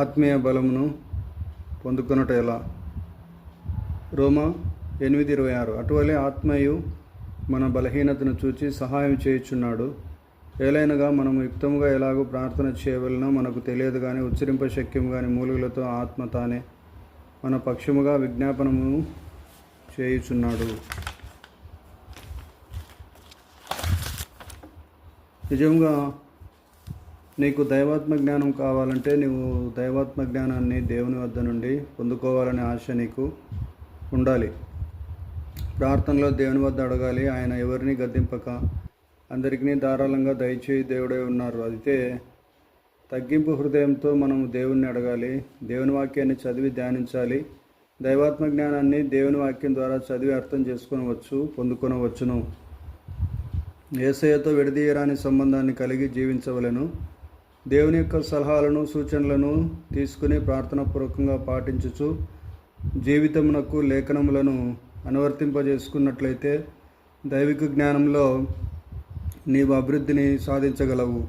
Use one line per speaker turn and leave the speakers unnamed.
ఆత్మీయ బలమును పొందుకొనుట ఎలా రోమా ఎనిమిది ఇరవై ఆరు. అటువలే ఆత్మయు మన బలహీనతను చూచి సహాయం చేయుచున్నాడు. ఏలైనగా మనము యుక్తముగా ఎలాగో ప్రార్థన చేయవలనో మనకు తెలియదు కానీ ఉచ్చరింప శక్యం కానీ మూలుగులతో ఆత్మ తానే మన పక్షముగా విజ్ఞాపనము చేయుచున్నాడు. నిజంగా నీకు దైవాత్మ జ్ఞానం కావాలంటే నువ్వు దైవాత్మ జ్ఞానాన్ని దేవుని వద్ద నుండి పొందుకోవాలనే ఆశ నీకు ఉండాలి. ప్రార్థనలో దేవుని వద్ద అడగాలి. ఆయన ఎవరిని గద్దింపక? అందరికీ ధారాళంగా దయచేయి దేవుడే ఉన్నారు. అయితే తగ్గింపు హృదయంతో మనం దేవుణ్ణి అడగాలి. దేవుని వాక్యాన్ని చదివి ధ్యానించాలి. దైవాత్మ జ్ఞానాన్ని దేవుని వాక్యం ద్వారా చదివి అర్థం చేసుకునవచ్చు పొందుకొనవచ్చును. ఏసయ్యతో విడదీయరాని సంబంధాన్ని కలిగి జీవించవలెను. దేవుని యొక్క సలహాలను సూచనలను తీసుకుని ప్రార్థనాపూర్వకంగా పాటించుచు జీవితమునకు లేఖనములను అనువర్తింపజేసుకున్నట్లయితే దైవిక జ్ఞానంలో నీవు అభివృద్ధిని సాధించగలవు.